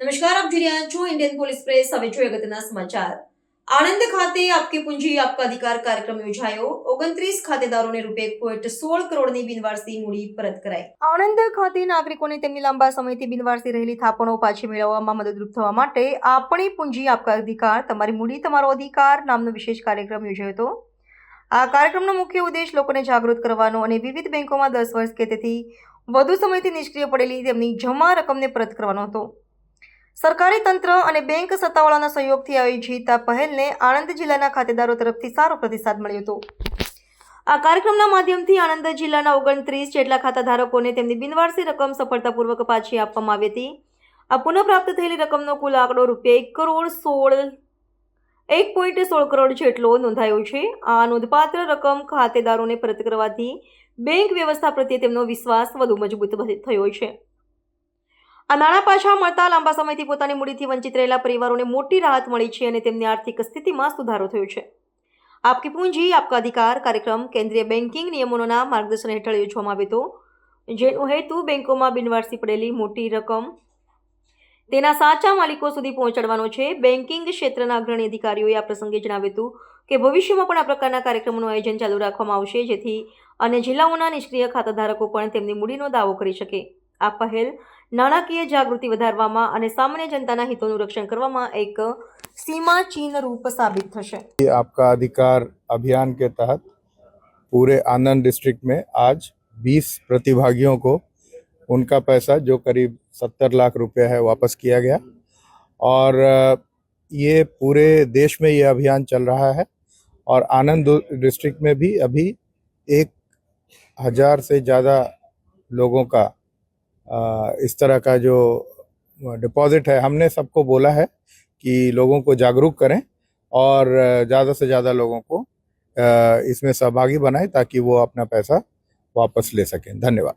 નમસ્કાર, આપ જોઈ રહ્યા છો ઇન્ડિયન પોલીસ પ્રેસ હવે જોઈએ અગત્યના સમાચાર. આણંદ ખાતે આપકી પૂંજી, આપકા અધિકાર કાર્યક્રમ યોજાયો. ઓગણત્રીસ ખાતેદારોને રૂપે એક પોઈન્ટ સોળ કરોડની બિનવારસી મૂડી પરત કરાઈ. આણંદ ખાતે નાગરિકોને તેમની લાંબા સમયથી બિનવારસી રહેલી થાપણો પાછી મેળવવામાં મદદરૂપ થવા માટે આપણી પૂંજી, આપકા અધિકાર, તમારી મૂડી, તમારો અધિકાર નામનો વિશેષ કાર્યક્રમ યોજાયો હતો. આ કાર્યક્રમનો મુખ્ય ઉદ્દેશ લોકોને જાગૃત કરવાનો અને વિવિધ બેંકોમાં દસ વર્ષ કે તેથી વધુ સમયથી નિષ્ક્રિય પડેલી તેમની જમા રકમને પરત કરવાનો હતો. સરકારી તંત્ર અને બેંક સત્તાવાળાના સહયોગથી આયોજિત આ પહેલને આણંદ જિલ્લાના ખાતેદારો તરફથી સારો પ્રતિસાદ મળ્યો હતો. આ કાર્યક્રમના માધ્યમથી આણંદ જિલ્લાના ઓગણત્રીસ જેટલા ખાતાધારકોને તેમની બિનવારસી રકમ સફળતાપૂર્વક પાછી આપવામાં આવી હતી. આ પુનઃપ્રાપ્ત થયેલી રકમનો કુલ આંકડો રૂપિયા એક કરોડ સોળ એક પોઈન્ટ સોળ કરોડ જેટલો નોંધાયો છે. આ નોંધપાત્ર રકમ ખાતેદારોને પરત કરવાથી બેંક વ્યવસ્થા પ્રત્યે તેમનો વિશ્વાસ વધુ મજબૂત થયો છે. આ નાણાં પાછા મળતા લાંબા સમયથી પોતાની મૂડીથી વંચિત રહેલા પરિવારોને મોટી રાહત મળી છે અને તેમની આર્થિક સ્થિતિમાં સુધારો થયો છે. આપકી પૂંજી, આપકા અધિકાર કાર્યક્રમ કેન્દ્રીય બેન્કિંગ નિયમોના માર્ગદર્શન હેઠળ યોજવામાં આવ્યો હતો. જેનો હેતુ બેંકોમાં બિનવારસી પડેલી મોટી રકમ તેના સાચા માલિકો સુધી પહોંચાડવાનો છે બેન્કિંગ ક્ષેત્રના અગ્રણી અધિકારીઓએ આ પ્રસંગે જણાવ્યું હતું કે ભવિષ્યમાં પણ આ પ્રકારના કાર્યક્રમોનું આયોજન ચાલુ રાખવામાં આવશે જેથી અન્ય જિલ્લાઓના નિષ્ક્રિય ખાતાધારકો પણ તેમની મૂડીનો દાવો કરી શકે આ પહેલ નાણાકીય જાગૃતિ વધારવામાં અને સામાન્ય જનતાના હિતોનું રક્ષણ કરવામાં એક सीमाचीन रूप साबित થશે ये आपका अधिकार अभियान के तहत पूरे आनंद डिस्ट्रिक्ट में आज 20 प्रतिभागियों को उनका पैसा जो करीब 70 लाख रुपए है वापस किया गया। और ये पूरे देश में ये अभियान चल रहा है और आनंद डिस्ट्रिक्ट में भी अभी एक हज़ार से ज़्यादा लोगों का इस तरह का जो डिपॉजिट है, हमने सबको बोला है कि लोगों को जागरूक करें और ज़्यादा से ज़्यादा लोगों को इसमें सहभागी बनाएँ ताकि वो अपना पैसा वापस ले सकें। धन्यवाद।